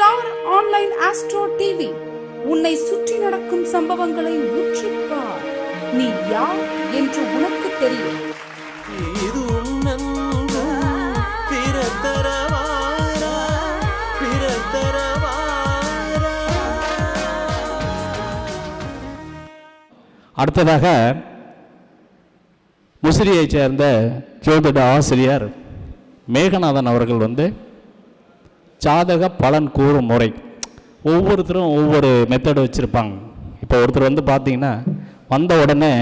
Star online astro TV. உன்னை சுற்றி நடக்கும் சம்பவங்களை உற்றிப்பார் நீ யார் என்று உனக்கு தெரியும். இது உன்னன்பு பிறத்தரவாரா பிறத்தரவாரா. அடுத்ததாக முசிறியைச் சேர்ந்த ஜோதிட ஆசிரியர் மேகநாதன் அவர்கள் வந்து ஜாதக பலன் கூறும் முறை. ஒவ்வொருத்தரும் ஒவ்வொரு மெத்தடு வச்சுருப்பாங்க. இப்போ ஒருத்தர் வந்து பார்த்தீங்கன்னா வந்த உடனே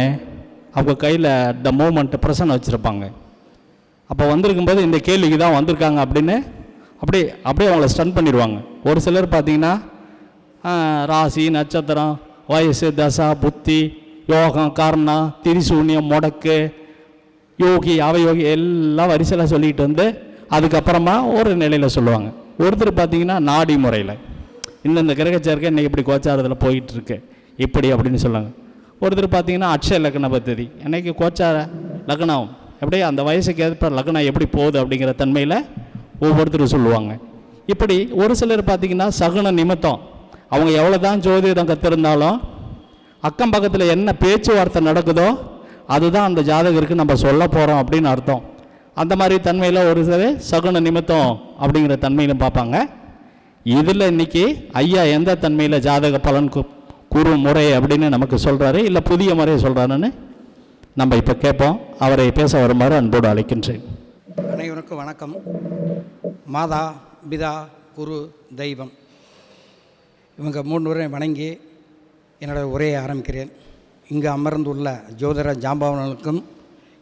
அவங்க கையில் த மூமெண்ட்டு பிரசன்ன வச்சுருப்பாங்க. அப்போ வந்திருக்கும்போது இந்த கேள்விக்கு தான் வந்திருக்காங்க அப்படின்னு அப்படியே அப்படியே அவங்கள ஸ்டன் பண்ணிடுவாங்க. ஒரு சிலர் பார்த்தீங்கன்னா ராசி நட்சத்திரம் வயசு தசா புத்தி யோகம் காரணம் திரிசூன்யம் முடக்கு யோகி அவயோகி எல்லாம் வரிசையில் சொல்லிக்கிட்டு வந்து அதுக்கப்புறமா ஒரு நிலையில் சொல்லுவாங்க. ஒருத்தர் பார்த்தீங்கன்னா நாடி முறையில். இந்தந்த கிரகச்சேர்க்கை இன்றைக்கி இப்படி கோச்சாரத்தில் போயிட்டுருக்கு. இப்படி அப்படின்னு சொல்லுவாங்க. ஒருத்தர் பார்த்தீங்கன்னா அட்சய லக்ன பத்ததி. இன்றைக்கி கோச்சார லக்னம் எப்படி அந்த வயசுக்கு ஏற்ப லக்னம் எப்படி போகுது அப்படிங்கிற தன்மையில் ஒவ்வொருத்தரும் சொல்லுவாங்க. இப்படி ஒரு சிலர் பார்த்தீங்கன்னா சகுன நிமித்தம். அவங்க எவ்வளோ தான் ஜோதிடம் கற்றுருந்தாலும் அக்கம் பக்கத்தில் என்ன பேச்சுவார்த்தை நடக்குதோ அதுதான் அந்த ஜாதகருக்கு நம்ம சொல்ல போகிறோம் அப்படின்னு அர்த்தம். அந்த மாதிரி தன்மையில் ஒரு சில சகுன நிமித்தம் அப்படிங்கிற தன்மையிலும் பார்ப்பாங்க. இதில் இன்னைக்கு ஐயா எந்த தன்மையில் ஜாதக பலன் கு- கூறும் முறை அப்படின்னு நமக்கு சொல்கிறாரு இல்லை புதிய முறையை சொல்கிறாருன்னு நம்ம இப்போ கேட்போம். அவரை பேச வருமாறு அன்போடு அழைக்கின்றேன். அனைவருக்கும் வணக்கம். மாதா பிதா குரு தெய்வம். இவங்க மூணு பேரையும் வணங்கி என்னோட உரையை ஆரம்பிக்கிறேன். இங்கு அமர்ந்துள்ள ஜோதிர ஜாம்பவனுக்கும்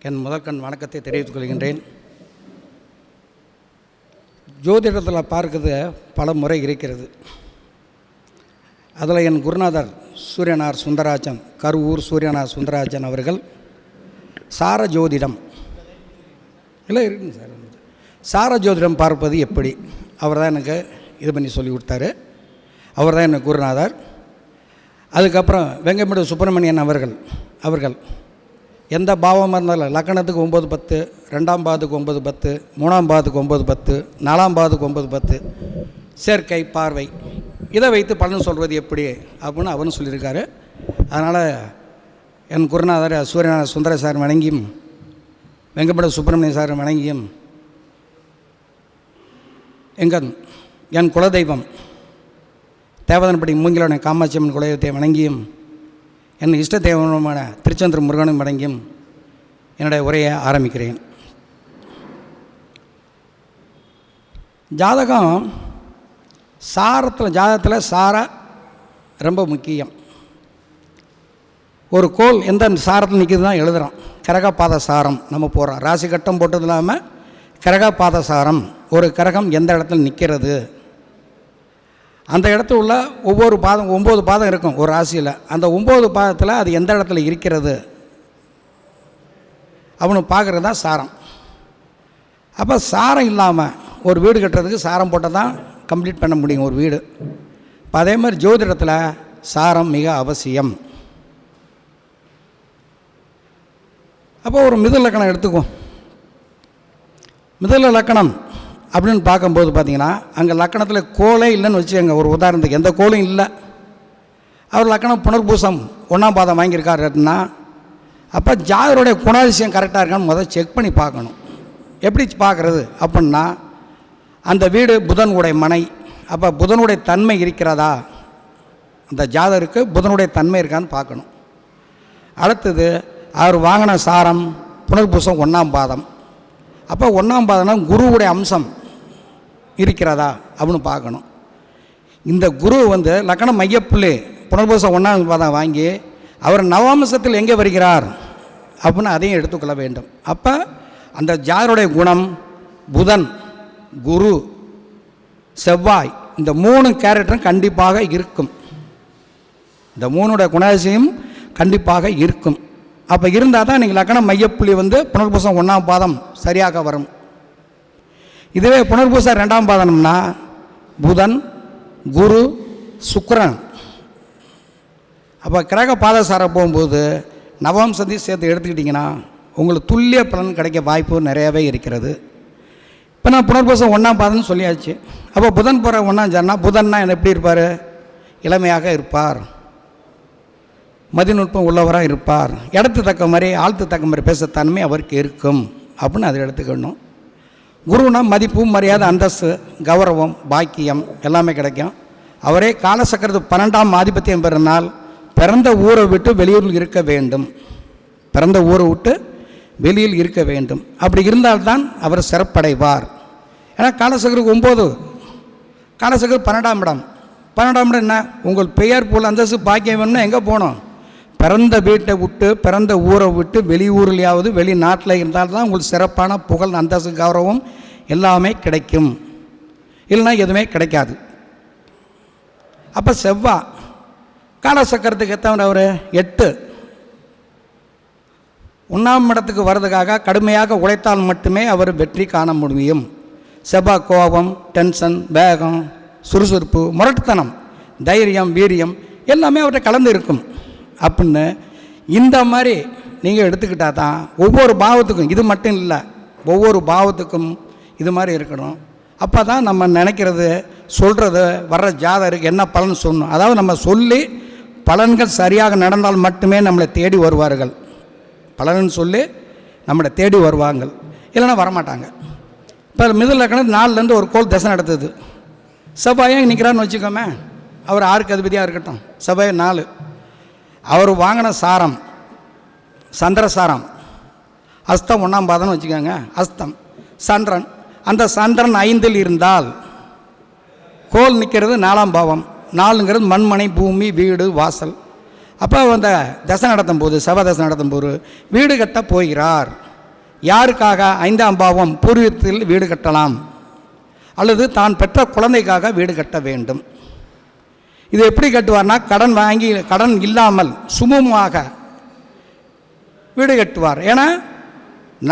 என் முதற்கண் வணக்கத்தை தெரிவித்துக் கொள்கின்றேன். ஜோதிடத்தில் பார்க்கிறது பல முறை இருக்கிறது. அதில் என் குருநாதர் சூரியனார் சுந்தராஜன் கருவூர் சூரியனார் சுந்தராஜன் அவர்கள் சார ஜோதிடம். இல்லை இருக்குங்க சார் சார. ஜோதிடம் பார்ப்பது எப்படி? அவர் தான் எனக்கு இது பண்ணி சொல்லி கொடுத்தாரு. அவர் தான் எனக்கு குருநாதர். அதுக்கப்புறம் வெங்கமேடு சுப்பிரமணியன் அவர்கள் அவர்கள் எந்த பாவமாக இருந்தாலும் லக்கணத்துக்கு ஒம்பது பத்து ரெண்டாம் பாதத்துக்கு ஒம்பது பத்து மூணாம் பாதத்துக்கு ஒம்பது பத்து நாலாம் பாதத்துக்கு ஒம்பது பத்து. சேர்க்கை பார்வை. இதை வைத்து பலன் சொல்வது எப்படி அப்படின்னு அவரும் சொல்லியிருக்காரு. அதனால் என் குருநாதர் சூரியநாத சுந்தர சார் வணங்கியும் வெங்கப்பட சுப்பிரமணிய சார் வணங்கியும் எங்கள் என் குலதெய்வம் தேவதன்படி மூங்கிலோட காமாட்சியம்மன் குலதெய்வத்தை வணங்கியும் என் இஷ்ட தேவனமான திருச்செந்தூர் முருகனும் அடங்கியும் என்னுடைய உரையை ஆரம்பிக்கிறேன். ஜாதகம் சாரத்தில் ஜாதகத்தில் சார ரொம்ப முக்கியம். ஒரு கோல் எந்த சாரத்தில் நிற்கிறது தான் எழுதுகிறோம் கரகப்பாத சாரம் நம்ம போகிறோம் ராசி கட்டம் போட்டது இல்லாமல் கரகப்பாத சாரம் ஒரு கரகம் எந்த இடத்துல நிற்கிறது அந்த இடத்துல உள்ள ஒவ்வொரு பாதம் ஒம்பது பாதம் இருக்கும் ஒரு ராசியில். அந்த ஒம்பது பாதத்தில் அது எந்த இடத்துல இருக்கிறது? அவனு பார்க்குறது தான் சாரம். அப்போ சாரம் இல்லாமல் ஒரு வீடு கட்டுறதுக்கு சாரம் போட்டால் தான் கம்ப்ளீட் பண்ண முடியும் ஒரு வீடு. இப்போ அதே மாதிரி ஜோதிடத்தில் சாரம் மிக அவசியம். அப்போ ஒரு மிதல் லக்கணம் எடுத்துக்குவோம். மிதல் லக்கணம். அப்படின்னு பார்க்கும்போது பார்த்தீங்கன்னா அங்கே லக்கணத்தில் கோலே இல்லைன்னு வச்சுக்கோங்க ஒரு உதாரணத்துக்கு. எந்த கோலும் இல்லை. அவர் லக்கணம் புனர்பூசம் ஒன்றாம் பாதம் வாங்கியிருக்காரு அப்படின்னா அப்போ ஜாதருடைய குணாதிசயம் கரெக்டாக இருக்கான்னு முதல்ல செக் பண்ணி பார்க்கணும். எப்படி பார்க்குறது அப்படின்னா அந்த வீடு புதனுடைய மனை அப்போ புதனுடைய தன்மை இருக்கிறதா? அந்த ஜாதருக்கு புதனுடைய தன்மை இருக்கான்னு பார்க்கணும். அடுத்தது அவர் வாங்கின சாரம் புனர்பூசம் ஒன்றாம் பாதம். அப்போ ஒன்றாம் பாதம்னா குருவுடைய அம்சம். இருக்கிறதா அப்படின்னு பார்க்கணும். இந்த குரு வந்து லக்கணம் மையப்புள்ளி புனர்பூசம் ஒன்றாம் பாதம் வாங்கி அவர் நவாம்சத்தில் எங்கே வருகிறார் அப்படின்னு அதையும் எடுத்துக்கொள்ள வேண்டும். அப்போ அந்த ஜாருடைய குணம் புதன் குரு செவ்வாய் இந்த மூணு கேரக்டரும் கண்டிப்பாக இருக்கும். இந்த மூணுடைய குணாதிசயம் கண்டிப்பாக இருக்கும். அப்போ இருந்தால் தான் நீங்கள் லக்கணம் மையப்புள்ளி வந்து புனர்பூசம் ஒன்றாம் பாதம் சரியாக வரும். இதுவே புனர்பூச ரெண்டாம் பாதனம்னா புதன் குரு சுக்கரன். அப்போ கிரக பாதசாரம் போகும்போது நவம் சந்தி சேர்த்து எடுத்துக்கிட்டிங்கன்னா உங்களுக்கு துல்லிய பலன் கிடைக்க வாய்ப்பு நிறையாவே இருக்கிறது. இப்போ நான் புனர்பூசம் ஒன்றாம் பாதம்னு சொல்லியாச்சு. அப்போ புதன் போகிற ஒன்றாம் சார்னா புதன்னா எப்படி இருப்பார்? இளமையாக இருப்பார். மதிநுட்பம் உள்ளவராக இருப்பார். இடத்து தக்க மாதிரி ஆழ்த்து தக்க மாதிரி பேசத்தன்மை அவருக்கு இருக்கும். அப்படின்னு அதை எடுத்துக்கணும். குருனா மதிப்பு மரியாதை அந்தஸ்து கௌரவம் பாக்கியம் எல்லாமே கிடைக்கும். அவரே காலசக்கரத்து பன்னெண்டாம் ஆதிபத்தியம் பெறுனால் பிறந்த ஊரை விட்டு வெளியூரில் இருக்க வேண்டும். பிறந்த ஊரை விட்டு வெளியில் இருக்க வேண்டும். அப்படி இருந்தால்தான் அவர் சிறப்படைவார். ஏன்னா காலசக்கருக்கு ஒம்பது. காலசக்கர் பன்னெண்டாம் இடம். பன்னெண்டாம் இடம் என்ன? உங்கள் பெயர் போல் அந்தஸ்து பாக்கியம் வேணும்னா எங்கே போகணும்? பிறந்த வீட்டை விட்டு பிறந்த ஊரை விட்டு வெளியூர்லையாவது வெளிநாட்டில் இருந்தால் தான் உங்களுக்கு சிறப்பான புகழ் அந்தஸ்து கௌரவம் எல்லாமே கிடைக்கும். இல்லைன்னா எதுவுமே கிடைக்காது. அப்போ செவ்வா காலசக்கரத்துக்கு எத்தவர் அவர்? எட்டு. ஒன்றாம் இடத்துக்கு வர்றதுக்காக கடுமையாக உழைத்தால் மட்டுமே அவர் வெற்றி காண முடியும். செவ்வாய் கோபம் டென்ஷன் வேகம் சுறுசுறுப்பு முரட்டுத்தனம் தைரியம் வீரியம் எல்லாமே அவர்கிட்ட கலந்து இருக்கும். அப்படின்னு இந்த மாதிரி நீங்கள் எடுத்துக்கிட்டால் தான் ஒவ்வொரு பாவத்துக்கும் இது மட்டும் இல்லை ஒவ்வொரு பாவத்துக்கும் இது மாதிரி இருக்கணும். அப்போ தான் நம்ம நினைக்கிறது சொல்கிறது வர்ற ஜாதகருக்கு என்ன பலன் சொல்லணும். அதாவது நம்ம சொல்லி பலன்கள் சரியாக நடந்தால் மட்டுமே நம்மளை தேடி வருவார்கள். பலன் சொல்லி நம்மளை தேடி வருவாங்க இல்லைன்னா வரமாட்டாங்க. இப்போ மிதல் லக்கணம் நாலுலேருந்து ஒரு கோல் தசை நடத்துது. செவ்வாயாக நிற்கிறான்னு வச்சுக்கோமே அவர் ஆறுக்கு அதிபதியாக இருக்கட்டும். செவ்வாய் நாலு. அவர் வாங்கின சாரம் சந்திரசாரம். அஸ்தம் ஒன்றாம் பாதம்னு வச்சுக்கோங்க அஸ்தம். சந்திரன் அந்த சந்திரன் ஐந்தில் இருந்தால் கோல் நிற்கிறது நாலாம் பாவம். நாலுங்கிறது மண்மனை பூமி வீடு வாசல். அப்போ அந்த தசை நடத்தும் போது சப தசை நடத்தும் போது வீடு கட்ட போகிறார். யாருக்காக? ஐந்தாம் பாவம் பூர்வீகத்தில் வீடு கட்டலாம். அல்லது தான் பெற்ற குழந்தைக்காக வீடு கட்ட வேண்டும். இது எப்படி கட்டுவார்னா கடன் வாங்கி கடன் இல்லாமல் சுமூகமாக வீடு கட்டுவார். ஏன்னா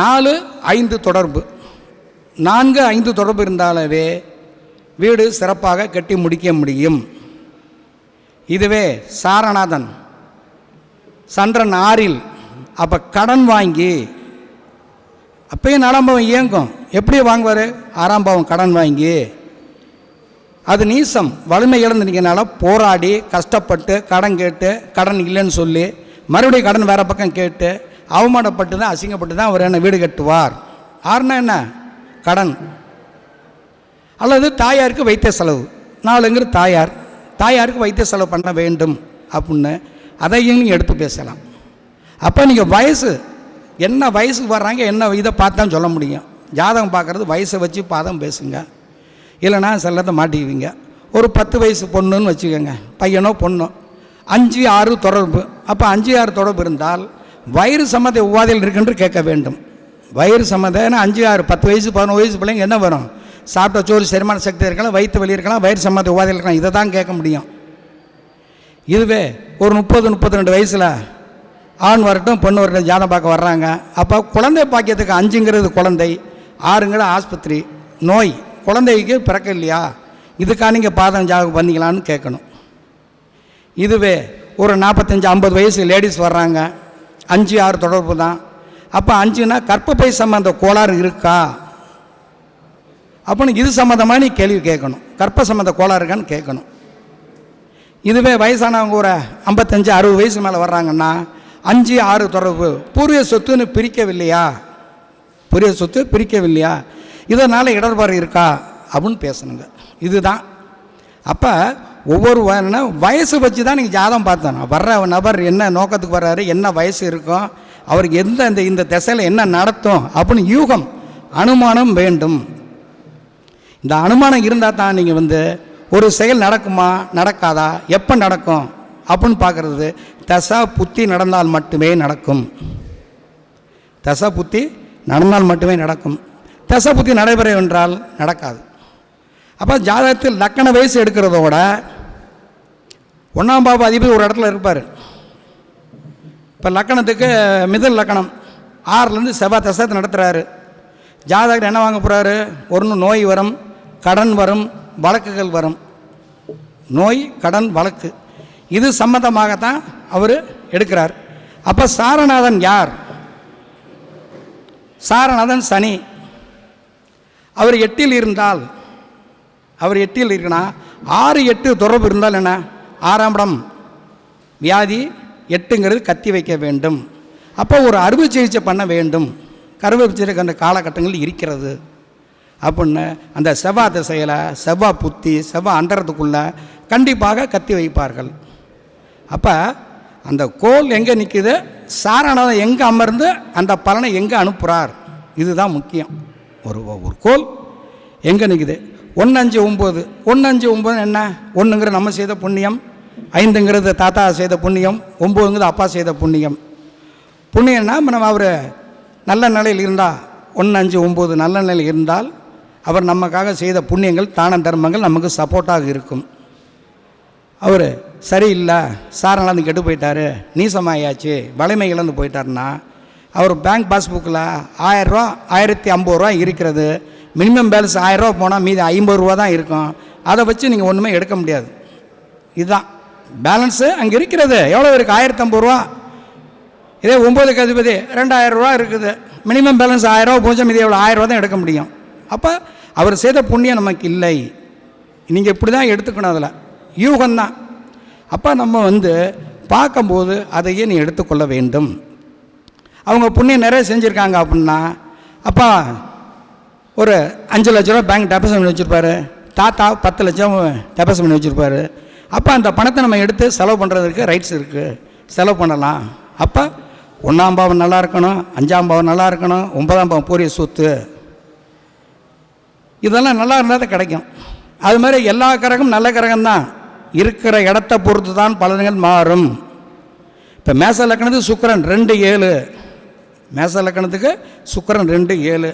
நாலு ஐந்து தொடர்பு. நான்கு ஐந்து தொடர்பு இருந்தாலவே வீடு சிறப்பாக கட்டி முடிக்க முடியும். இதுவே சாரநாதன் சந்திரன் ஆறில் அப்போ கடன் வாங்கி அப்பயும் நாலாம் பாவம் இயங்கும். எப்படி வாங்குவார்? ஆறாம் பாவம் கடன் வாங்கி அது நீசம். வலிமை இழந்துனீங்கனால போராடி கஷ்டப்பட்டு கடன் கேட்டு கடன் இல்லைன்னு சொல்லி மறுபடியும் கடன் வேறு பக்கம் கேட்டு அவமானப்பட்டு தான் அசிங்கப்பட்டு தான் அவர் என்ன வீடு கட்டுவார். ஆறுனா என்ன? கடன். அல்லது தாயாருக்கு வைத்திய செலவு. நாலுங்கிற தாயார் தாயாருக்கு வைத்திய செலவு பண்ண வேண்டும் அப்படின்னு அதையும் நீங்கள் எடுத்து பேசலாம். அப்போ நீங்கள் வயசு என்ன வயசுக்கு வர்றாங்க என்ன இதை பார்த்து தான் சொல்ல முடியும். ஜாதகம் பார்க்குறது வயசை வச்சு பாதம் பேசுங்க. இல்லைன்னா செல்லத்தை மாட்டிக்குவீங்க. ஒரு பத்து வயசு பொண்ணுன்னு வச்சுக்கோங்க பையனோ பொண்ணோ அஞ்சு ஆறு தொடர்பு. அப்போ அஞ்சு ஆறு தொடர்பு இருந்தால் வயிறு சம்மத உவாதையில் இருக்குன்று கேட்க வேண்டும். வயிறு சம்மதம்னா அஞ்சு ஆறு பத்து வயசு பதினொன்று வயசு பிள்ளைங்க என்ன வரும்? சாப்பிட்ட சோறு செரிமான சக்தி இருக்கலாம் வயிற்று வலி இருக்கலாம் வயிறு சம்மந்த உவாதையில் இருக்கலாம் இதை தான் கேட்க முடியும். இதுவே ஒரு முப்பது முப்பத்தி ரெண்டு வயசில் ஆண் வரட்டும் பொண்ணு வரட்டும் ஜாதம் பார்க்க வர்றாங்க. அப்போ குழந்தை பாக்கியத்துக்கு அஞ்சுங்கிறது குழந்தை ஆறுங்கிறது ஆஸ்பத்திரி நோய். குழந்தைக்கு பிறக்க இல்லையா இதுக்காக நீங்கள் பாதம் ஜாகம் பண்ணீங்களான்னு கேட்கணும். இதுவே ஒரு நாற்பத்தஞ்சு ஐம்பது வயசு லேடிஸ் வர்றாங்க. அஞ்சு ஆறு தொடர்பு தான். அப்போ அஞ்சுனா கற்பப்பை சம்மந்த கோளாறு இருக்கா? அப்படின்னு இது சம்மந்தமாக நீ கேள்வி கேட்கணும். கற்ப சம்மந்த கோளாறு இருக்கான்னு கேட்கணும். இதுவே வயசானவங்க ஒரு ஐம்பத்தஞ்சு அறுபது வயசு மேலே வர்றாங்கன்னா அஞ்சு ஆறு தொடர்பு. பூர்வீக சொத்துன்னு பிரிக்கவில்லையா? பூர்வீக சொத்து பிரிக்கவில்லையா? இதனால் இடர்பாடு இருக்கா? அப்படின்னு பேசணுங்க. இதுதான். அப்போ ஒவ்வொரு வயசு வச்சு தான் நீங்கள் ஜாதகம் பார்த்தோம் வர்ற நபர் என்ன நோக்கத்துக்கு வர்றாரு என்ன வயசு இருக்கும் அவருக்கு எந்த இந்த இந்த திசையில் என்ன நடத்தும் அப்படின்னு யூகம் அனுமானம் வேண்டும். இந்த அனுமானம் இருந்தால் தான் நீங்கள் வந்து ஒரு செயல் நடக்குமா நடக்காதா எப்போ நடக்கும் அப்படின்னு பார்க்குறது தசா புத்தி நடந்தால் மட்டுமே நடக்கும். தசா புத்தி நடந்தால் மட்டுமே நடக்கும். தசபுத்தி நடைபெற என்றால் நடக்காது. அப்போ ஜாதகத்தில் லக்கண வயசு எடுக்கிறதோட ஒன்றாம் பாபு அதிபதி ஒரு இடத்துல இருப்பார். இப்போ லக்கணத்துக்கு மிதல் லக்கணம். ஆறுலேருந்து செவ்வாய் தசத்தை நடத்துகிறாரு ஜாதகர் என்ன வாங்க போகிறாரு ஒன்று நோய் வரும் கடன் வரும் வழக்குகள் வரும். நோய் கடன் வழக்கு. இது சம்மந்தமாகத்தான் அவர் எடுக்கிறார். அப்போ சாரநாதன் யார்? சாரநாதன் சனி. அவர் எட்டில் இருந்தால் அவர் எட்டில் இருக்குன்னா ஆறு எட்டு தொடர்பு இருந்தால் என்ன? ஆறாம் இடம். வியாதி எட்டுங்கிறது கத்தி வைக்க வேண்டும். அப்போ ஒரு அறுவை சிகிச்சை பண்ண வேண்டும். கருவை சிகிச்சை அந்த காலகட்டங்களில் இருக்கிறது. அப்படின்னு அந்த செவ்வாய் திசையில் செவ்வாய் புத்தி செவ்வாய் அந்தரத்துக்குள்ளே கண்டிப்பாக கத்தி வைப்பார்கள். அப்போ அந்த கோல் எங்கே நிற்குது சாரணம் எங்கே அமர்ந்து அந்த பலனை எங்கே அனுப்புகிறார் இதுதான் முக்கியம். ஒரு ஒரு கோல். எங்கே நிற்குது ஒன்று அஞ்சு ஒம்பது. ஒன்று அஞ்சு ஒம்பது என்ன? ஒன்றுங்கிற நம்ம செய்த புண்ணியம் ஐந்துங்கிறது தாத்தா செய்த புண்ணியம் ஒம்போதுங்கிறது அப்பா செய்த புண்ணியம். புண்ணியம்னா நம்ம அவர் நல்ல நிலையில் இருந்தால் ஒன்று அஞ்சு ஒம்பது நல்ல நிலையில் இருந்தால் அவர் நமக்காக செய்த புண்ணியங்கள் தான தர்மங்கள் நமக்கு சப்போர்ட்டாக இருக்கும். அவர் சரியில்லை சாரநாதன் கெட்டு போயிட்டாரு நீசமாயாச்சு வலிமை இழந்து போயிட்டாருன்னா அவர் பேங்க் பாஸ்புக்கில் ஆயிரரூவா ஆயிரத்தி ஐம்பது ரூபா இருக்கிறது. மினிமம் பேலன்ஸ் ஆயிரரூவா போனால் மீதி ஐம்பது ரூபா தான் இருக்கும். அதை வச்சு நீங்கள் ஒன்றுமே எடுக்க முடியாது. இதுதான். பேலன்ஸு அங்கே இருக்கிறது. எவ்வளோ இருக்குது ஆயிரத்தம்பது ரூபா. இதே ஒம்பது கதிபதி ரெண்டாயிரம் ரூபா இருக்குது. மினிமம் பேலன்ஸ் ஆயிரரூவா பூஜை மீதி எவ்வளோ ஆயிரரூவா தான் எடுக்க முடியும். அப்போ அவர் செய்த புண்ணியம் நமக்கு இல்லை. நீங்கள் இப்படி தான் எடுத்துக்கணும் அதில். யூகம்தான். அப்போ நம்ம வந்து பார்க்கும்போது அதையே நீ எடுத்துக்கொள்ள வேண்டும். அவங்க புண்ணியம் நிறைய செஞ்சுருக்காங்க அப்படின்னா அப்பா ஒரு அஞ்சு லட்ச ரூபா பேங்க் டெபாசிட் பண்ணி வச்சுருப்பாரு. தாத்தா பத்து லட்சம் டெபாசிட் பண்ணி வச்சுருப்பாரு. அப்போ அந்த பணத்தை நம்ம எடுத்து செலவு பண்ணுறதுக்கு ரைட்ஸ் இருக்குது செலவு பண்ணலாம். அப்போ ஒன்றாம் பாவம் நல்லா இருக்கணும் அஞ்சாம் பாவம் நல்லா இருக்கணும் ஒன்பதாம் பாவம் பூரிய சொத்து. இதெல்லாம் நல்லா இருந்தால் தான் கிடைக்கும். அது மாதிரி எல்லா கிரகமும் நல்ல கிரகம் தான். இருக்கிற இடத்த பொறுத்து தான் பலன்கள் மாறும். இப்போ மேச லக்கணத்துக்கு சுக்கரன் ரெண்டு ஏழு. மேச லக்கணத்துக்கு சுக்கரன் ரெண்டு ஏழு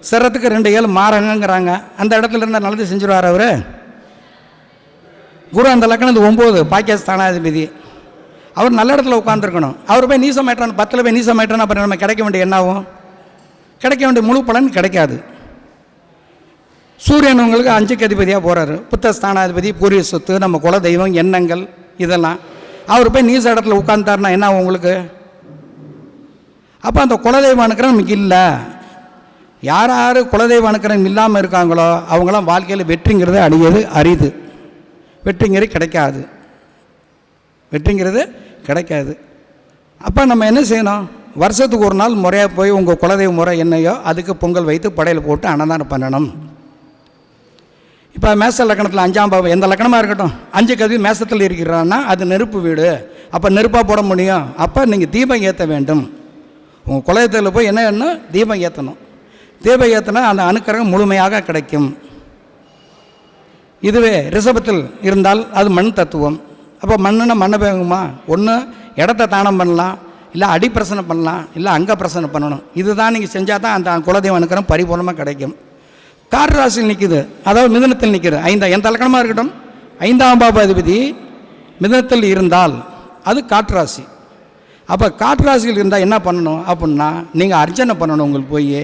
சிரத்துக்கு ரெண்டு ஏழு மாறங்கிறாங்க அந்த இடத்துல இருந்தால் நல்லது செஞ்சுருவார் அவர்? குரு அந்த லக்கணத்துக்கு ஒம்பது பாகிஸ்தானாதிபதி அவர் நல்ல இடத்துல உட்காந்துருக்கணும் அவர் போய் நீசமாயிட்டான் பத்தில் போய் நீசமாயிட்டான் அப்புறம் நம்ம கிடைக்க வேண்டிய என்ன ஆகும் கிடைக்க வேண்டிய முழு பலன் கிடைக்காது. சூரியன் உங்களுக்கு அஞ்சுக்கு அதிபதியாக போகிறாரு புத்தஸ்தானாதிபதி பூரிய சொத்து நம்ம குல தெய்வம் எண்ணங்கள் இதெல்லாம். அவர் போய் நீச இடத்துல உட்காந்துட்டார்னா என்ன ஆகும் உங்களுக்கு? அப்போ அந்த குலதெய்வ அனுக்கிறம் நமக்கு இல்லை. யார் யார் குலதெய்வ அனுக்கிறம் இல்லாமல் இருக்காங்களோ அவங்களாம் வாழ்க்கையில் வெற்றிங்கிறது அடையது அரிது. வெற்றிங்கிறது கிடைக்காது. வெற்றிங்கிறது கிடைக்காது. அப்போ நம்ம என்ன செய்யணும்? வருஷத்துக்கு ஒரு நாள் முறையாக போய் உங்கள் குலதெய்வ முறை என்னையோ அதுக்கு பொங்கல் வைத்து படையல் போட்டு அன்னதானம் பண்ணணும். இப்போ மேச லக்கணத்தில் அஞ்சாம் பாவம் எந்த லக்கணமாக இருக்கட்டும்? அஞ்சு கதவி மேசத்தில் இருக்கிறான்னா அது நெருப்பு வீடு. அப்போ நெருப்பாக போட முடியும். அப்போ நீங்கள் தீபம் ஏற்ற வேண்டும். உங்கள் குலதெய்வத்தில் போய் என்ன வேணும் தீபம் ஏற்றணும் தீபம் ஏற்றினா அந்த அணுக்கரகம் முழுமையாக கிடைக்கும். இதுவே ரிஷபத்தில் இருந்தால் அது மண் தத்துவம். அப்போ மண்ணுன்னா மண்ணை வேகுமா ஒன்று இடத்த தானம் பண்ணலாம் இல்லை அடிப்பிரசனை பண்ணலாம் இல்லை அங்க பிரசனை பண்ணணும். இதுதான் நீங்கள் செஞ்சால் தான் அந்த குலதெய்வம் அனுக்கிறம் பரிபூர்ணமாக கிடைக்கும். காற்று ராசியில் நிற்குது அதாவது மிதனத்தில் நிற்கிது ஐந்தா எந்த லக்கணமாக இருக்கட்டும். ஐந்தாம் பாபாதிபதி மிதனத்தில் இருந்தால் அது காற்று ராசி அப்போ காற்று இருந்தால் என்ன பண்ணணும் அப்படின்னா நீங்கள் அர்ச்சனை பண்ணணும் உங்களுக்கு போய்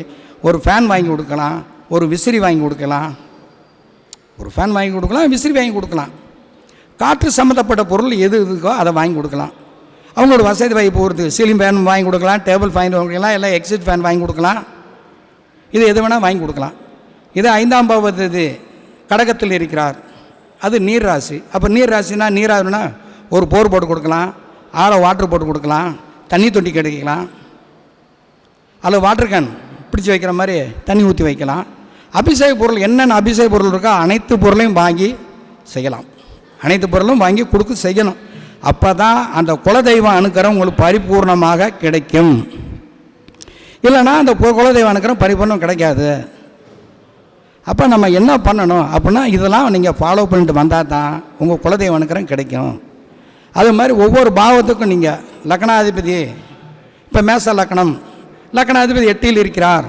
ஒரு ஃபேன் வாங்கி கொடுக்கலாம் ஒரு விசிறி வாங்கி கொடுக்கலாம். ஒரு ஃபேன் வாங்கி கொடுக்கலாம் விசிறி வாங்கி கொடுக்கலாம். காற்று சம்மந்தப்பட்ட பொருள் எது இருக்கோ அதை வாங்கி கொடுக்கலாம். அவங்களோட வசதி வாய்ப்பு போகிறது சீலிங் ஃபேன் வாங்கி கொடுக்கலாம் டேபிள் ஃபேன் வாங்கி கொடுக்கலாம் இல்லை எக்ஸிட் ஃபேன் வாங்கி கொடுக்கலாம். இது எது வேணால் வாங்கி கொடுக்கலாம். இது ஐந்தாம் பாவத்து கடகத்தில் இருக்கிறார். அது நீர் ராசி. அப்போ நீர் ராசினா நீராகனா ஒரு போர் போட்டு கொடுக்கலாம். ஆற வாட்டர் போட்டு கொடுக்கலாம் தண்ணி தொட்டி கிடைக்கலாம். அதில் வாட்டர் கேன் பிடிச்சி வைக்கிற மாதிரி தண்ணி ஊற்றி வைக்கலாம். அபிஷேக பொருள் என்னென்ன அபிஷேக பொருள் இருக்கோ அனைத்து பொருளையும் வாங்கி செய்யலாம். அனைத்து பொருளும் வாங்கி கொடுக்க செய்யணும். அப்போ தான் அந்த குலதெய்வம் அணுக்கரம் உங்களுக்கு பரிபூர்ணமாக கிடைக்கும். இல்லைன்னா அந்த குலதெய்வம் அணுக்கரம் பரிபூர்ணம் கிடைக்காது. அப்போ நம்ம என்ன பண்ணணும் அப்படின்னா இதெல்லாம் நீங்கள் ஃபாலோ பண்ணிட்டு வந்தால் தான் உங்கள் குலதெய்வம் அணுக்கரம் கிடைக்கும். அது மாதிரி ஒவ்வொரு பாவத்துக்கும் நீங்கள் லக்னாதிபதி இப்போ மேச லக்னம் லக்னாதிபதி எட்டியில் இருக்கிறார்.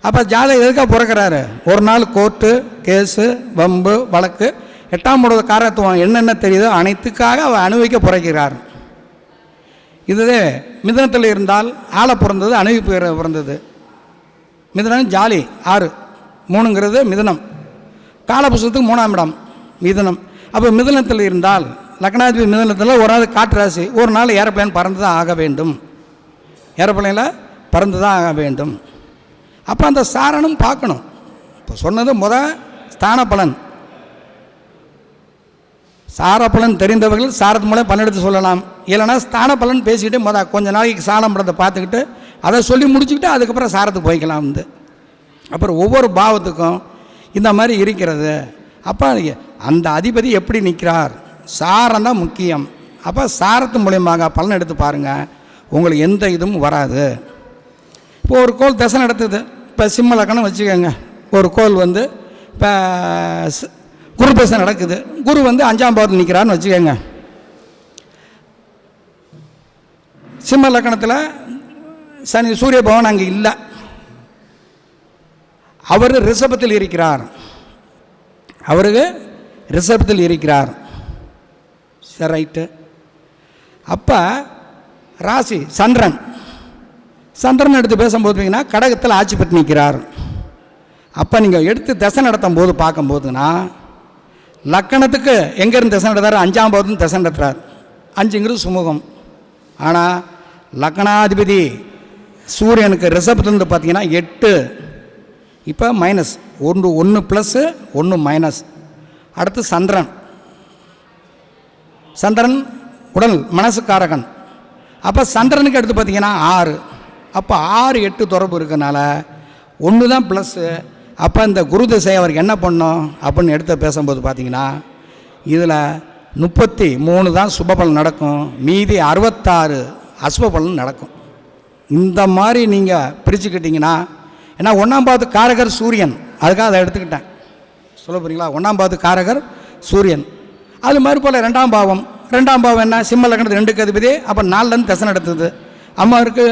அப்போ ஜாதகம் எதுக்காக பிறக்கிறாரு? ஒரு நாள் கோர்ட்டு கேஸு வம்பு வழக்கு எட்டாம் மூட காரத்துவம் என்னென்ன தெரியுதோ அனைத்துக்காக அவர் அனுபவிக்க பிறக்கிறார். இதுவே மிதனத்தில் இருந்தால் ஆளை பிறந்தது அனுபவிப்பு பிறந்தது. மிதனம் ஜாலி ஆறு. மூணுங்கிறது மிதனம். காலபுஷத்துக்கு மூணாம் இடம் மிதனம். அப்போ மிதனத்தில் இருந்தால் லக்னாதிபதி மிதனத்தில் ஒரு நாள் காற்றிராசி ஒரு நாள் ஏரோப்ளைன் பறந்து தான் ஆக வேண்டும். ஏரோப்ளைனில் பறந்து தான் ஆக வேண்டும். அப்போ அந்த சாரனும் பார்க்கணும். இப்போ சொன்னது முத ஸ்தான பலன் சார பலன் தெரிந்தவர்கள் சாரத்து மூலம் பலன் எடுத்து சொல்லலாம். இல்லைன்னா ஸ்தான பலன் பேசிக்கிட்டு முத கொஞ்ச நாளைக்கு சாணம் படத்தை பார்த்துக்கிட்டு அதை சொல்லி முடிச்சுக்கிட்டு அதுக்கப்புறம் சாரத்துக்கு போய்க்கலாம் வந்து. அப்புறம் ஒவ்வொரு பாவத்துக்கும் இந்த மாதிரி இருக்கிறது. அப்போ அந்த அதிபதி எப்படி நிற்கிறார்? சாரம் தான் முக்கியம். அப்போ சாரத்து மூலியமாக பலன் எடுத்து பாருங்கள் உங்களுக்கு எந்த இதுவும் வராது. இப்போ ஒரு கோல் தசை நடத்துது. இப்போ சிம்ம லக்கணம் வச்சுக்கோங்க. ஒரு கோல் வந்து இப்போ குரு தசை நடக்குது. குரு வந்து அஞ்சாம் பாவத்தில் நிற்கிறான்னு வச்சுக்கோங்க. சிம்ம லக்கணத்தில் சனி சூரிய பவன் அங்கே இல்லை. அவர் ரிஷபத்தில் இருக்கிறார். அவருக்கு ரிஷபத்தில் இருக்கிறார். சரி ரைட்டு அப்போ ராசி சந்திரன். சந்திரன் எடுத்து பேசும்போது பார்த்தீங்கன்னா கடகத்தில் ஆட்சி பெற்று நிற்கிறார் அப்போ நீங்கள் எடுத்து திசை நடத்தும் போது பார்க்கும்போதுன்னா லக்கணத்துக்கு எங்கேருந்து திசை நடத்துறாரு? அஞ்சாம் பாவத்துன்னு தசை நடத்துறார். அஞ்சுங்கிறது சுமூகம். ஆனால் லக்கணாதிபதி சூரியனுக்கு ரிஷபத்துலேருந்து பார்த்தீங்கன்னா எட்டு. இப்போ மைனஸ் ஒன்று ஒன்று ப்ளஸ்ஸு ஒன்று மைனஸ் அடுத்து சந்திரன். சந்திரன் உடல் மனசுக்காரகன். அப்போ சந்திரனுக்கு எடுத்து பார்த்தீங்கன்னா ஆறு. அப்போ ஆறு எட்டு தொடர்பு இருக்கனால ஒன்று தான் ப்ளஸ்ஸு அப்போ இந்த குரு திசை அவருக்கு என்ன பண்ணோம் அப்படின்னு எடுத்து பேசும்போது பார்த்தீங்கன்னா இதில் முப்பத்தி மூணு தான் சுபபலன் நடக்கும். மீதி அறுபத்தாறு அசுபபலன் நடக்கும். இந்த மாதிரி நீங்கள் பிரிச்சுக்கிட்டிங்கன்னா ஏன்னா ஒன்றாம் பாத்து காரகர் சூரியன். அதுக்காக அதை எடுத்துக்கிட்டேன். சொல்ல போகிறீங்களா ஒன்றாம் பாத்து காரகர் சூரியன். அது மாதிரி போல் ரெண்டாம் பாவம். ரெண்டாம் பாவம் என்ன? சிம்ம லக்கணத்து ரெண்டுக்கு அதிபதி அப்போ நாலுலேருந்து திசை நடத்துது. அம்மாவிற்கு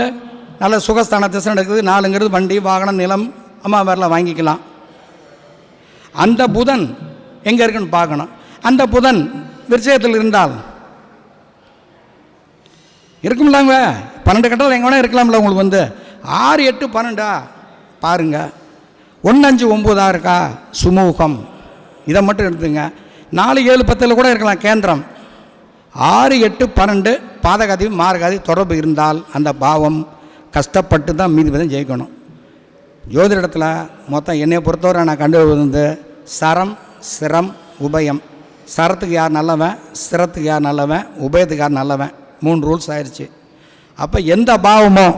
நல்ல சுகஸ்தான திசை நடக்குது. நாலுங்கிறது வண்டி வாகனம் நிலம் அம்மா வேறலாம் வாங்கிக்கலாம். அந்த புதன் எங்கே இருக்குன்னு பார்க்கணும். அந்த புதன் விருச்சயத்தில் இருந்தால் இருக்கும்லாங்க. பன்னெண்டு கட்டத்தில் எங்கே வேணால் இருக்கலாம்ல உங்களுக்கு வந்து. ஆறு எட்டு பன்னெண்டா? பாருங்க. ஒன்று அஞ்சு ஒம்பதா இருக்கா? சுமூகம். இதை மட்டும் எடுத்துங்க. நாலு ஏழு பத்தில் கூட இருக்கலாம் கேந்திரம். ஆறு எட்டு பன்னெண்டு பாதகாதி மார்காதி தொடர்பு இருந்தால் அந்த பாவம் கஷ்டப்பட்டு தான் மீதி தான் ஜெயிக்கணும். ஜோதிடத்தில் மொத்தம் என்னை பொறுத்தவரை நான் கண்டுபிடிச்சது வந்து சரம் சிரம் உபயம். சரத்துக்கு யார் நல்லவன்? சிரத்துக்கு யார் நல்லவன்? உபயத்துக்கு யார் நல்லவன்? மூணு ரூல்ஸ் ஆயிடுச்சு அப்போ எந்த பாவமோ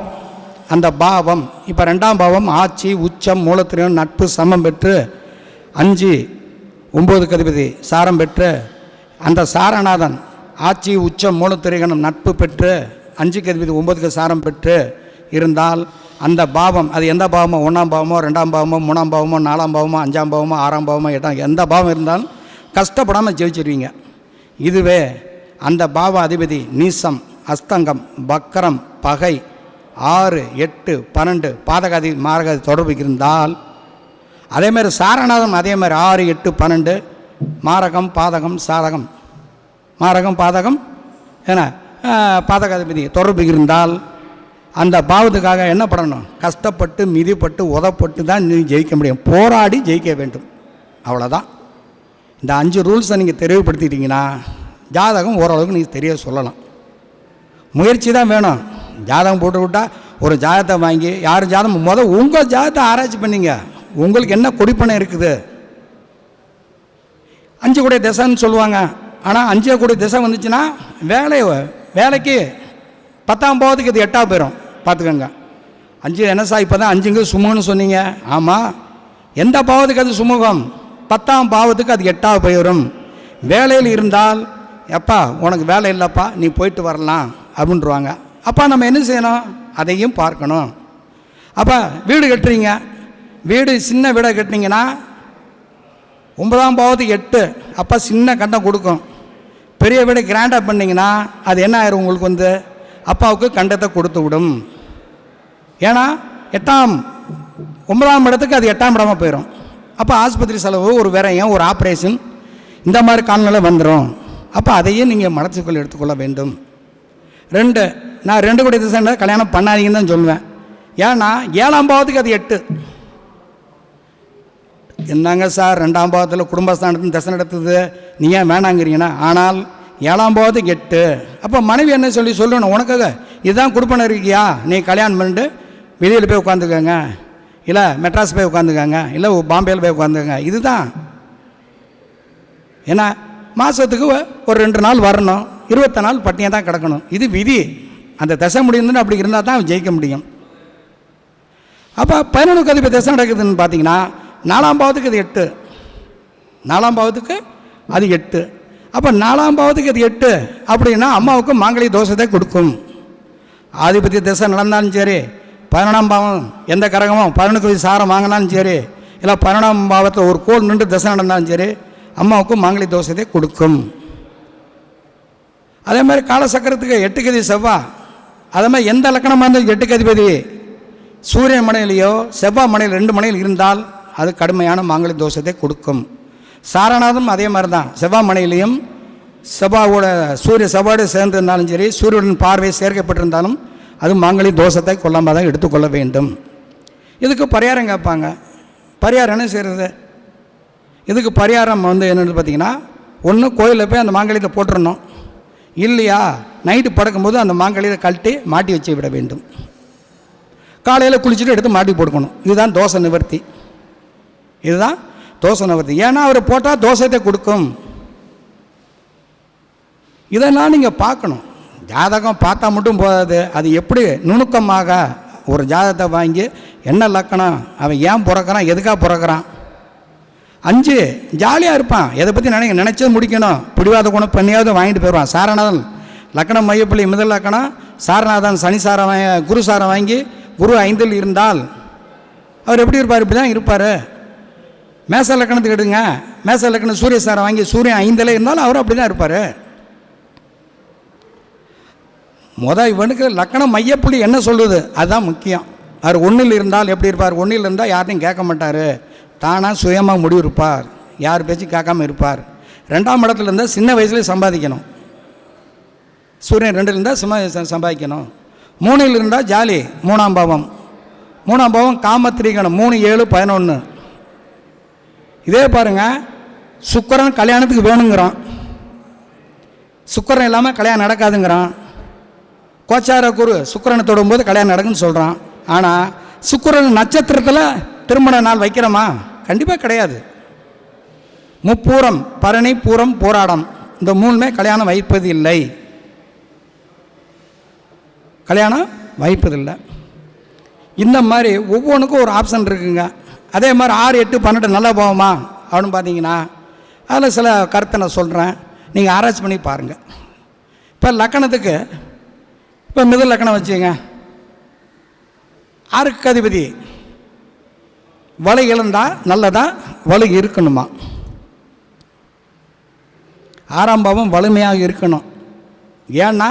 அந்த பாவம் இப்போ ரெண்டாம் பாவம் ஆட்சி உச்சம் மூலத்திரியம் நட்பு சமம் பெற்று அஞ்சு ஒம்பது கதிபதி சாரம் பெற்று அந்த சாரநாதன் ஆட்சி உச்சம் மூலத்திரைகணம் நட்பு பெற்று அஞ்சு கதிபதி ஒம்பதுக்கு சாரம் பெற்று இருந்தால் அந்த பாவம் அது எந்த பாவமோ ஒன்றாம் பாவமோ ரெண்டாம் பாவமோ மூணாம் பாவமோ நாலாம் பாவமோ அஞ்சாம் பாவமோ ஆறாம் பாவமோ எட்டாம் எந்த பாவம் இருந்தாலும் கஷ்டப்படாமல் ஜெயிச்சிருவீங்க. இதுவே அந்த பாவ அதிபதி நீசம் அஸ்தங்கம் பக்கரம் பகை ஆறு எட்டு பன்னெண்டு பாதகாதி மாரகாதி தொடர்பு இருந்தால் அதேமாதிரி சாரநாதம் அதே மாதிரி ஆறு எட்டு பன்னெண்டு மாரகம் பாதகம் சாதகம். மாரகம் பாதகம் ஏன்னா பாதகாதிபதி தொடர்பு இருந்தால் அந்த பாவத்துக்காக என்ன பண்ணணும்? கஷ்டப்பட்டு மிதிப்பட்டு உதப்பட்டு தான் நீ ஜெயிக்க முடியும். போராடி ஜெயிக்க வேண்டும். அவ்வளோதான் இந்த அஞ்சு ரூல்ஸை நீங்கள் தெளிவுபடுத்திட்டீங்கன்னா ஜாதகம் ஓரளவுக்கு நீங்கள் தெரிய சொல்லலாம். முயற்சி தான் வேணும். ஜாதகம் போட்டு விட்டால் ஒரு ஜாதகத்தை வாங்கி யார் ஜாதகம்? முதல் உங்கள் ஜாதகத்தை ஆராய்ச்சி பண்ணீங்க. உங்களுக்கு என்ன குடிப்பணம் இருக்குது? அஞ்சு கூட திசைன்னு சொல்லுவாங்க. ஆனால் அஞ்சு கூட திசை வந்துச்சுன்னா வேலை வேலைக்கு பத்தாம் பாவத்துக்கு இது எட்டாக போயிடும் பார்த்துக்கோங்க. அஞ்சு என்ன சார் இப்போ தான் அஞ்சுங்க சுமம்னு சொன்னீங்க. ஆமாம் எந்த பாவத்துக்கு அது சுமூகம்? பத்தாம் பாவத்துக்கு அது எட்டாக போயிடும் வேலையில் இருந்தால் எப்பா உனக்கு வேலை இல்லைப்பா நீ போயிட்டு வரலாம் அப்படின்றவாங்க. அப்போ நம்ம என்ன செய்யணும்? அதையும் பார்க்கணும். அப்போ வீடு கட்டுறீங்க. வீடு சின்ன வீடை கட்டினீங்கன்னா ஒன்பதாம் பாவத்துக்கு எட்டு அப்போ சின்ன கண்டம் கொடுக்கும். பெரிய வீடை கிராண்டாக பண்ணிங்கன்னா அது என்ன ஆயிரும் உங்களுக்கு வந்து? அப்பாவுக்கு கண்டத்தை கொடுத்து விடும். ஏன்னா எட்டாம் ஒன்பதாம் இடத்துக்கு அது எட்டாம் இடமா போயிடும் அப்போ ஆஸ்பத்திரி செலவு ஒரு விரயம் ஒரு ஆப்ரேஷன் இந்த மாதிரி காலநிலை வந்துடும் அப்போ அதையும் நீங்கள் மனசுக்குள் எடுத்துக்கொள்ள வேண்டும். ரெண்டு நான் ரெண்டு கோடி திசை கல்யாணம் பண்ணாதீங்கன்னு தான் சொல்லுவேன். ஏன்னா ஏழாம் பாவத்துக்கு அது எட்டு. என்னங்க சார் ரெண்டாம் பாவத்தில் குடும்பஸ்தானத்தில் தசை நடத்துது? நீ ஏன் வேணாங்கிறீங்கன்னா ஆனால் ஏழாம் பாவத்துக்கு கெட்டு அப்போ மனைவி என்ன சொல்லி சொல்லணும்? உனக்காக இதுதான் கொடுப்பன இருக்கியா? நீ கல்யாணம் பண்ணிட்டு வெளியில் போய் உட்காந்துக்கோங்க. இல்லை மெட்ராஸ் போய் உட்காந்துக்கோங்க. இல்லை பாம்பேயில் போய் உட்காந்துக்கோங்க. இதுதான். ஏன்னா மாதத்துக்கு ஒரு ரெண்டு நாள் வரணும். இருபத்தி நாள் பட்டினியாக தான் கிடக்கணும். இது விதி. அந்த தசை முடியுதுன்னு அப்படி இருந்தால் தான் ஜெயிக்க முடியும். அப்போ பதினொன்று கதிப்பு தசை நடக்குதுன்னு பார்த்தீங்கன்னா நாலாம் பாவத்துக்கு அது எட்டு. நாலாம் பாவத்துக்கு அது எட்டு. அப்போ நாலாம் பாவத்துக்கு அது எட்டு அப்படின்னா அம்மாவுக்கு மாங்கலி தோஷத்தை கொடுக்கும். ஆதிபத்திய திசை நடந்தாலும் சரி பதினொன்றாம் பாவம் எந்த கரகமும் பதினொன்று சாரம் வாங்கினாலும் சரி இல்லை பதினொன்றாம் பாவத்தில் ஒரு கோல் நின்று திசை நடந்தாலும் சரி அம்மாவுக்கும் மாங்கலி தோஷத்தை கொடுக்கும். அதே மாதிரி காலசக்கரத்துக்கு எட்டு கதி செவ்வா. அதே மாதிரி எந்த லக்கணமாக இருந்தாலும் எட்டு கதிபதி. சூரியன் மனையிலையோ செவ்வாய் மனையில் ரெண்டு மனையில் இருந்தால் அது கடுமையான மாங்கலி தோஷத்தை கொடுக்கும். சாரநாதம் அதே மாதிரி தான் செவ்வாய் மனையிலையும் செவ்வாவோட சூரிய செவ்வாடு சேர்ந்திருந்தாலும் சரி சூரியனின் பார்வை சேர்க்கப்பட்டிருந்தாலும் அது மாங்கலி தோஷத்தை கொள்ளாமல் தான் எடுத்துக்கொள்ள வேண்டும். இதுக்கு பரிகாரம் கேட்பாங்க. பரிகாரம் என்ன செய்கிறது இதுக்கு பரிகாரம் வந்து என்னென்னு பார்த்தீங்கன்னா ஒன்று கோயிலில் போய் அந்த மாங்கலியத்தை போட்டுறணும். இல்லையா? நைட்டு படுக்கும்போது அந்த மாங்கல்யத்தை கழட்டி மாட்டி வச்சு விட வேண்டும். காலையில் குளிச்சுட்டு எடுத்து மாட்டி போட்டுக்கணும். இதுதான் தோசை நிவர்த்தி. இதுதான் தோசை நவர்த்தி. ஏன்னா அவர் போட்டால் தோசத்தை கொடுக்கும். இதெல்லாம் நீங்கள் பார்க்கணும். ஜாதகம் பார்த்தா மட்டும் போதாது. அது எப்படி நுணுக்கமாக ஒரு ஜாதகத்தை வாங்கி என்ன லக்கணம் அவன் ஏன் பிறக்கிறான் எதுக்காக பிறக்கிறான்? அஞ்சு ஜாலியாக இருப்பான். எதை பற்றி நினைக்க நினச்சது முடிக்கணும். பிடிவாத குணம் பண்ணியாவது வாங்கிட்டு போயிடுவான். சாரநாதன் லக்கணம் மையப்பள்ளி முதல் லக்கணம். சாரநாதன் சனி சாரம் குரு சாரம் வாங்கி குரு ஐந்தில் இருந்தால் அவர் எப்படி இருப்பார்? இப்படி தான் இருப்பார். மேச லக்கணத்துக்கு எடுங்க. மேச லக்கணம் சூரிய சாரம் வாங்கி சூரியன் ஐந்தில் இருந்தாலும் அவர் அப்படி தான் இருப்பார். மொதல் இவனுக்கு லக்கணம் மையப்புள்ளி என்ன சொல்லுது? அதுதான் முக்கியம். அவர் ஒன்றில் இருந்தால் எப்படி இருப்பார்? ஒன்றில் இருந்தால் யார்ட்டையும் கேட்க மாட்டார். தானாக சுயமாக முடிவு இருப்பார் யார் பேச்சும் கேட்காம இருப்பார். ரெண்டாம் இடத்துல இருந்தால் சின்ன வயசுலேயே சம்பாதிக்கணும். சூரியன் ரெண்டில் இருந்தால் சும்மா சம்பாதிக்கணும். மூணில் இருந்தால் ஜாலி மூணாம் பாவம். மூணாம் பாவம் காமத்திரிகணம் மூணு ஏழு பதினொன்று இதே பாருங்கள் சுக்கரன் கல்யாணத்துக்கு வேணுங்கிறான். சுக்கரன் இல்லாமல் கல்யாணம் நடக்காதுங்கிறான். கோச்சார குரு சுக்கிரனை தொடும்போது கல்யாணம் நடக்குன்னு சொல்கிறான் ஆனால் சுக்கரன் நட்சத்திரத்தில் திருமண நாள் வைக்கிறோமா? கண்டிப்பாக கிடையாது. முப்பூரம் பரணி பூரம் போராடம். இந்த மூணுமே கல்யாணம் வைப்பது இல்லை கல்யாணம் வைப்பதில்லை. இந்த மாதிரி ஒவ்வொன்றுக்கும் ஒரு ஆப்ஷன் இருக்குங்க. அதே மாதிரி ஆறு எட்டு பன்னெண்டு நல்லா போவோமா அப்படின்னு பார்த்தீங்கன்னா அதில் சில கருத்தை நான் சொல்கிறேன் நீங்கள் ஆராய்ச்சி பண்ணி பாருங்கள் இப்போ லக்கணத்துக்கு இப்போ மிதல் லக்கணம் வச்சுங்க ஆறுக்கு அதிபதி வலு இழந்தா நல்லதா? வலு இருக்கணுமா? ஆறாம் பாவம் வலிமையாக இருக்கணும். ஏன்னா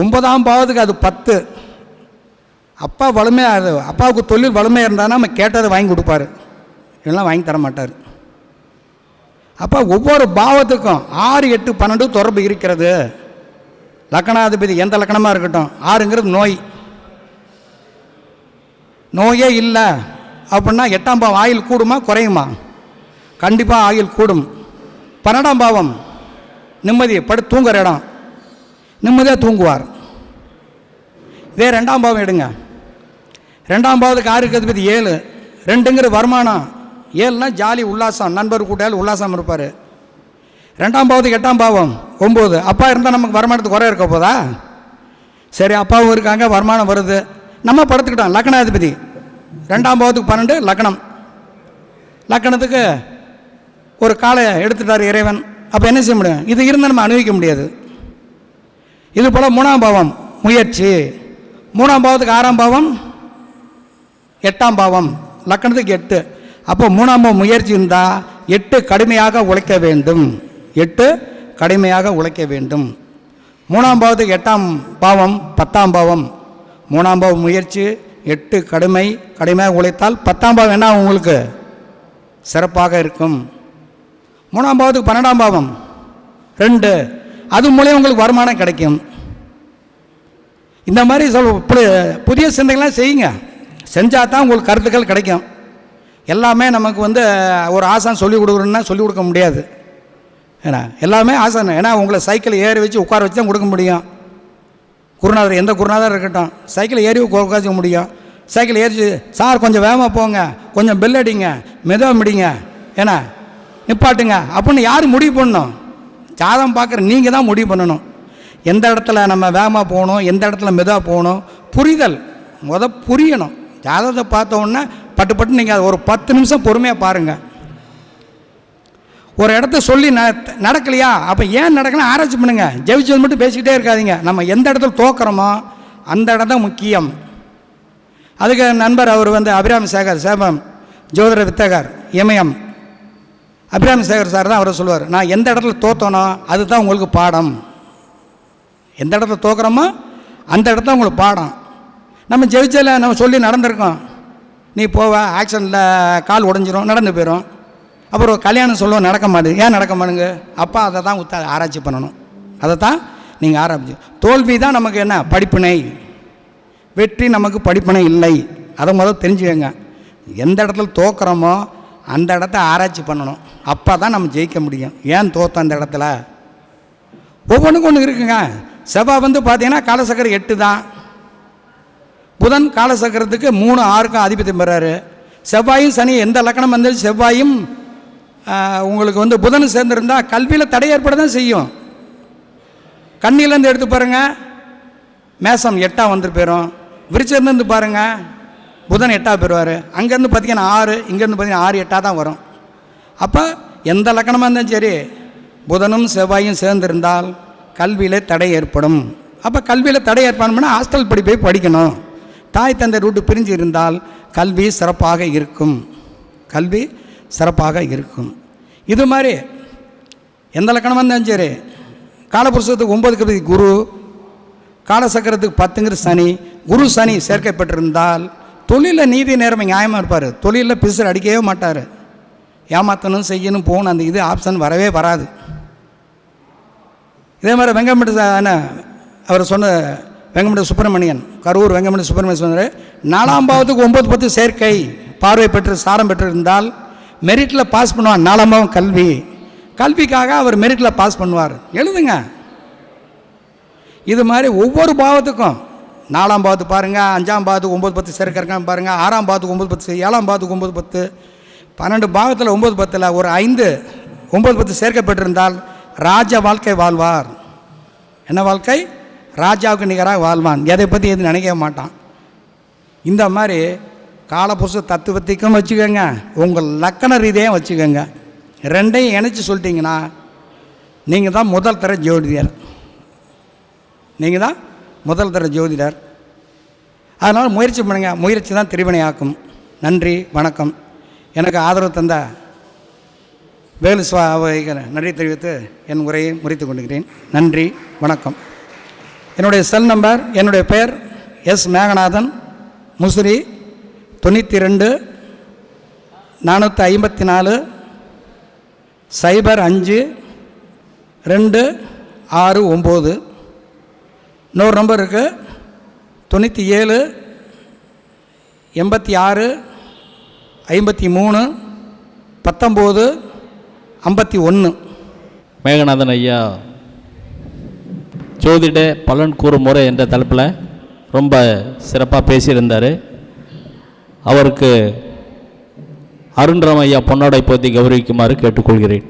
ஒன்பதாம் பாவத்துக்கு அது பத்து. அப்பா வலிமையாக அப்பாவுக்கு தொழில் வலிமையாக இருந்தானா நம்ம கேட்டதை வாங்கி கொடுப்பாரு. இல்லைன்னா வாங்கி தர மாட்டார். அப்போ ஒவ்வொரு பாவத்துக்கும் ஆறு எட்டு பன்னெண்டு தொடர்பு இருக்கிறது. லக்கணாதிபதி எந்த லக்கணமாக இருக்கட்டும் ஆறுங்கிறது நோய். நோயே இல்லை அப்படின்னா எட்டாம் பாவம் ஆயில் கூடுமா குறையுமா? கண்டிப்பாக ஆயில் கூடும். பன்னெண்டாம் பாவம் நிம்மதி படு தூங்குற இடம். நிம்மதியாக தூங்குவார். இதே ரெண்டாம் பாவம் எடுங்க. ரெண்டாம் பாவத்துக்கு ஆறுக்கு அதிபதி ஏழு. ரெண்டுங்கிற வருமானம். ஏழுனா ஜாலி உல்லாசம். நண்பர் கூட்டால் உல்லாசம் இருப்பார். ரெண்டாம் பாவத்துக்கு எட்டாம் பாவம். ஒம்பது. அப்பா இருந்தால் நமக்கு வருமானத்துக்கு குறை இருக்க போதா? சரி அப்பாவும் இருக்காங்க வருமானம் வருது. நம்ம படுத்துக்கிட்டோம். லக்னாதிபதி. ரெண்டாம் பாவத்துக்கு பன்னெண்டு லக்னம். லக்கணத்துக்கு ஒரு காலை எடுத்துட்டார் இறைவன். அப்போ என்ன செய்ய முடியும்? இது இருந்தால் நம்ம அனுபவிக்க முடியாது. இது போல் மூணாம் பாவம். முயற்சி. மூணாம் பாவத்துக்கு ஆறாம் பாவம். எட்டாம் பாவம். லக்கணத்துக்கு எட்டு அப்போ மூணாம் பாவம் முயற்சி இருந்தால் எட்டு கடுமையாக உழைக்க வேண்டும். எட்டு கடுமையாக உழைக்க வேண்டும். மூணாம் பாவத்துக்கு எட்டாம் பாவம் பத்தாம் பாவம். மூணாம் பாவம் முயற்சி எட்டு கடுமை கடுமையாக உழைத்தால் பத்தாம் பாவம் என்ன உங்களுக்கு? சிறப்பாக இருக்கும். மூணாம் பாவத்துக்கு பன்னெண்டாம் பாவம். ரெண்டு அது மூலியம் உங்களுக்கு வருமானம் கிடைக்கும். இந்த மாதிரி சொல் புதிய சிந்தனைலாம் செய்யுங்க. செஞ்சால் தான் உங்களுக்கு கருத்துக்கள் கிடைக்கும். எல்லாமே நமக்கு வந்து ஒரு ஆசான் சொல்லிக் கொடுக்குறோன்னா சொல்லிக் கொடுக்க முடியாது. ஏன்னா எல்லாமே ஆசான். ஏன்னா உங்களை சைக்கிள் ஏறி வச்சு உட்கார வச்சு தான் கொடுக்க முடியும். குருநாதர் எந்த குருநாதர் இருக்கட்டும் சைக்கிள் ஏறி உட்கார முடியும். சைக்கிள் ஏறிச்சு சார் கொஞ்சம் வேகமாக போங்க. கொஞ்சம் பெல் அடிங்க. மெதுவாக முடிங்க ஏன்னா நிப்பாட்டுங்க. அப்படின்னு யார் முடிவு பண்ணணும்? ஜாதகம் பார்க்குற நீங்கள் தான் முடிவு பண்ணணும். எந்த இடத்துல நம்ம வேகமாக போகணும் எந்த இடத்துல மெதுவாக போகணும்? புரிதல். முத புரியணும். ஜாதகத்தை பார்த்த உடனே பட்டு பட்டு நீங்கள் ஒரு பத்து நிமிஷம் பொறுமையாக பாருங்கள் ஒரு இடத்த சொல்லி ந நடக்கலையா? அப்போ ஏன் நடக்கணும் ஆராய்ச்சி பண்ணுங்க. ஜெயிச்சது மட்டும் பேசிக்கிட்டே இருக்காதீங்க. நம்ம எந்த இடத்துல தோக்குறோமோ அந்த இடம் தான் முக்கியம். அதுக்கு நண்பர் அவர் வந்து அபிராமி சேகர் சேபம் ஜோதிர வித்தகர் இமயம் அபிராமி சேகர் சார் தான் அவரை சொல்லுவார். நான் எந்த இடத்துல தோத்தனோ அதுதான் உங்களுக்கு பாடம். எந்த இடத்துல தோக்குறோமோ அந்த இடத்துல உங்களுக்கு பாடம். நம்ம ஜெயிச்சதில் நம்ம சொல்லி நடந்திருக்கோம். நீ போவ ஆக்சிடெண்ட்டில் கால் உடஞ்சிரும் நடந்து போயிடும் அப்புறம் கல்யாணம் சொல்லுவோம் நடக்க மாட்டேங்குது ஏன் நடக்க மாட்டேங்க அப்பா அதை தான் உத்தா ஆராய்ச்சி பண்ணணும். அதை தான் நீங்கள் ஆராய்ச்சி தோல்வி தான் நமக்கு என்ன? படிப்பினை. வெற்றி நமக்கு படிப்பினை இல்லை. அதை முதல்ல தெரிஞ்சுக்கோங்க. எந்த இடத்துல தோக்குறோமோ அந்த இடத்த ஆராய்ச்சி பண்ணணும். அப்போ தான் நம்ம ஜெயிக்க முடியும். ஏன் தோத்தோம் அந்த இடத்துல? ஒவ்வொன்றுக்கும் ஒன்று இருக்குங்க. செவ்வாய் வந்து பார்த்தீங்கன்னா காலசக்கரை எட்டு தான். புதன் காலசக்கரத்துக்கு மூணு ஆறுக்கும் ஆதிபத்தியம் பெறாரு. செவ்வாயும் சனி எந்த லக்கணம் வந்து செவ்வாயும் உங்களுக்கு வந்து புதன் சேர்ந்துருந்தா கல்வியில் தடை ஏற்பட தான் செய்யும். கண்ணிலேருந்து எடுத்து பாருங்கள் மேசம் எட்டாக வந்துட்டு போயிடும் விரிச்சிலேருந்து பாருங்கள் புதன் எட்டாக போயிடுவார் அங்கேருந்து பார்த்தீங்கன்னா ஆறு இங்கேருந்து பார்த்தீங்கன்னா ஆறு எட்டாக தான் வரும். அப்போ எந்த லக்கணமாக இருந்தாலும் சரி புதனும் செவ்வாயும் சேர்ந்திருந்தால் கல்வியில் தடை ஏற்படும். அப்போ கல்வியில் தடை ஏற்படணும்னா ஹாஸ்டல் படிப்பை படிக்கணும். தாய் தந்தை ரூட்டு பிரிஞ்சு இருந்தால் கல்வி சிறப்பாக இருக்கும். கல்வி சிறப்பாக இருக்கும். இது மாதிரி எந்த லக்கணமாக இருந்தாலும் சரி? காலபுருஷத்துக்கு ஒன்பதுக்கு அதிபதி குரு காலசக்கரத்துக்கு பத்துங்கிற சனி குரு சனி சேர்க்கப்பட்டிருந்தால் தொழிலில் நீதி நேர்மை நியாயமாக இருப்பார். தொழிலில் பிசுறு அடிக்கவே மாட்டார். ஏமாற்றணும் செய்யணும் போகணும் அந்த இது ஆப்ஷன் வரவே வராது. இதே மாதிரி வெங்கமட்டு அவர் சொன்ன வெங்கமண்ட சுப்பிரமணியன் கரூர் வெங்கமண்ட சுப்பிரமணியன் சொன்னார் நாலாம் பாவத்துக்கு ஒம்பது பத்து சேர்க்கை பார்வை பெற்று சாரம் பெற்றிருந்தால் மெரிட்டில் பாஸ் பண்ணுவார் நாலாம் பாவம் கல்வி. கல்விக்காக அவர் மெரிட்டில் பாஸ் பண்ணுவார். எழுதுங்க. இது மாதிரி ஒவ்வொரு பாவத்துக்கும் நாலாம் பாவத்து பாருங்கள் அஞ்சாம் பாவத்துக்கு ஒம்பது பத்து சேர்க்க இருக்கான்னு பாருங்கள் ஆறாம் பாவத்துக்கு ஒம்பது பத்து ஏழாம் பாவத்துக்கு ஒம்பது பத்து பன்னெண்டு பாவத்தில் ஒம்பது பத்தில் ஒரு ஐந்து ஒம்பது பத்து சேர்க்கப்பட்டிருந்தால் ராஜ வாழ்க்கை வாழ்வார். என்ன வாழ்க்கை? ராஜாவுக்கு நிகராக வாழ்வான். எதை பற்றி எதுவும் நினைக்க மாட்டான். இந்த மாதிரி காலபுருஷ தத்துவத்திக்கும் வச்சுக்கோங்க உங்கள் லக்கண ரீதியாக வச்சுக்கோங்க. ரெண்டையும் இணைச்சி சொல்லிட்டீங்கன்னா நீங்கள் தான் முதல் தர ஜோதிடர். நீங்கள் தான் முதல் தர ஜோதிடர். அதனால் முயற்சி பண்ணுங்கள் முயற்சி தான் திருவினையாக்கும் நன்றி வணக்கம். எனக்கு ஆதரவு தந்த வேலு சுவா நன்றி தெரிவித்து என் உரையை முறித்து கொண்டுகிறேன் நன்றி வணக்கம். என்னுடைய செல் நம்பர் என்னுடைய பெயர் எஸ் மேகநாதன். முசிறி தொண்ணூற்றி ரெண்டு நானூற்றி ஐம்பத்தி நாலு. சைபர் அஞ்சு ரெண்டு ஆறு ஒம்பது. இன்னொரு நம்பர் இருக்குது தொண்ணூற்றி ஏழு எண்பத்தி ஆறு ஐம்பத்தி மூணு பத்தொம்போது ஐம்பத்தி ஒன்று மேகநாதன் ஐயா ஜோதிட பலன் கூறும் முறை என்ற தலைப்பில் ரொம்ப சிறப்பாக பேசியிருந்தார். அவருக்கு அருண்ராம் பொன்னாடை போத்தி கௌரவிக்குமாறு கேட்டுக்கொள்கிறேன்.